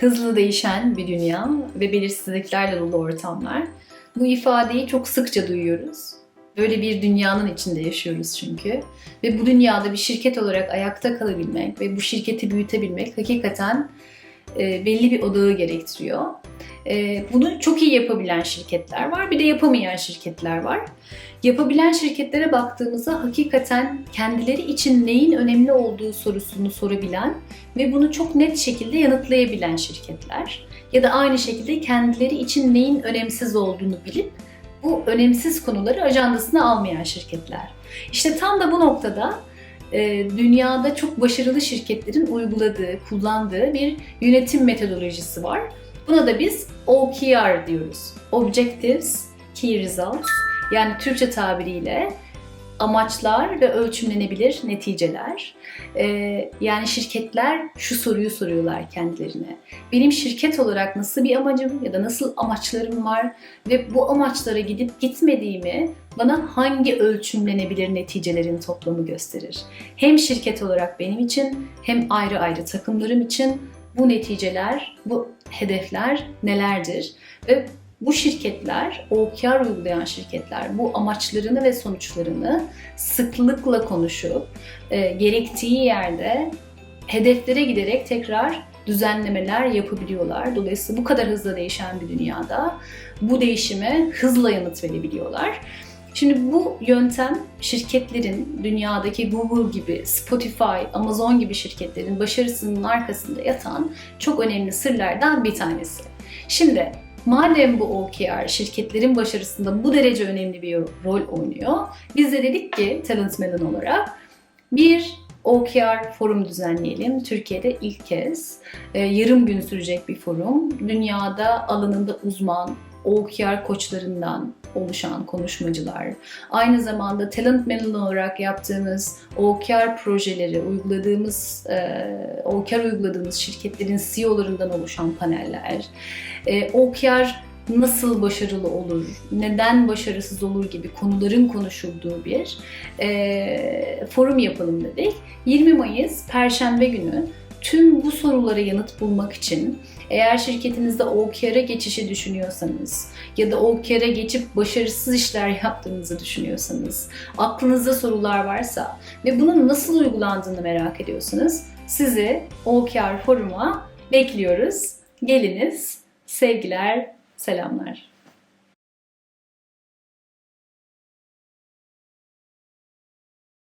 Hızlı değişen bir dünya ve belirsizliklerle dolu ortamlar. Bu ifadeyi çok sıkça duyuyoruz. Böyle bir dünyanın içinde yaşıyoruz çünkü. Ve bu dünyada bir şirket olarak ayakta kalabilmek ve bu şirketi büyütebilmek hakikaten e, belli bir odağı gerektiriyor. E, bunu çok iyi yapabilen şirketler var, bir de yapamayan şirketler var. Yapabilen şirketlere baktığımızda hakikaten kendileri için neyin önemli olduğu sorusunu sorabilen ve bunu çok net şekilde yanıtlayabilen şirketler. Ya da aynı şekilde kendileri için neyin önemsiz olduğunu bilip bu önemsiz konuları ajandasına almayan şirketler. İşte tam da bu noktada e, dünyada çok başarılı şirketlerin uyguladığı, kullandığı bir yönetim metodolojisi var. Buna da biz OKR diyoruz. Objectives, Key Results. Yani Türkçe tabiriyle amaçlar ve ölçümlenebilir neticeler. Ee, yani şirketler şu soruyu soruyorlar kendilerine. Benim şirket olarak nasıl bir amacım ya da nasıl amaçlarım var ve bu amaçlara gidip gitmediğimi bana hangi ölçümlenebilir neticelerin toplamı gösterir. Hem şirket olarak benim için hem ayrı ayrı takımlarım için bu neticeler, bu hedefler nelerdir? Ve bu şirketler, OKR uygulayan şirketler bu amaçlarını ve sonuçlarını sıklıkla konuşup e, gerektiği yerde hedeflere giderek tekrar düzenlemeler yapabiliyorlar. Dolayısıyla bu kadar hızla değişen bir dünyada bu değişime hızla yanıt verebiliyorlar. Şimdi bu yöntem şirketlerin dünyadaki Google gibi, Spotify, Amazon gibi şirketlerin başarısının arkasında yatan çok önemli sırlardan bir tanesi. Şimdi madem bu OKR şirketlerin başarısında bu derece önemli bir rol oynuyor, biz de dedik ki Talent olarak bir OKR forum düzenleyelim. Türkiye'de ilk kez e, yarım gün sürecek bir forum. Dünyada alanında uzman, OKR koçlarından oluşan konuşmacılar, aynı zamanda Talent Melon olarak yaptığımız OKR projeleri, uyguladığımız, e, OKR uyguladığımız şirketlerin CEO'larından oluşan paneller, e, OKR nasıl başarılı olur, neden başarısız olur gibi konuların konuşulduğu bir e, forum yapalım dedik. 20 Mayıs Perşembe günü tüm bu sorulara yanıt bulmak için eğer şirketinizde OKR'a geçişi düşünüyorsanız ya da OKR'a geçip başarısız işler yaptığınızı düşünüyorsanız, aklınızda sorular varsa ve bunun nasıl uygulandığını merak ediyorsanız sizi OKR foruma bekliyoruz. Geliniz. Sevgiler, selamlar.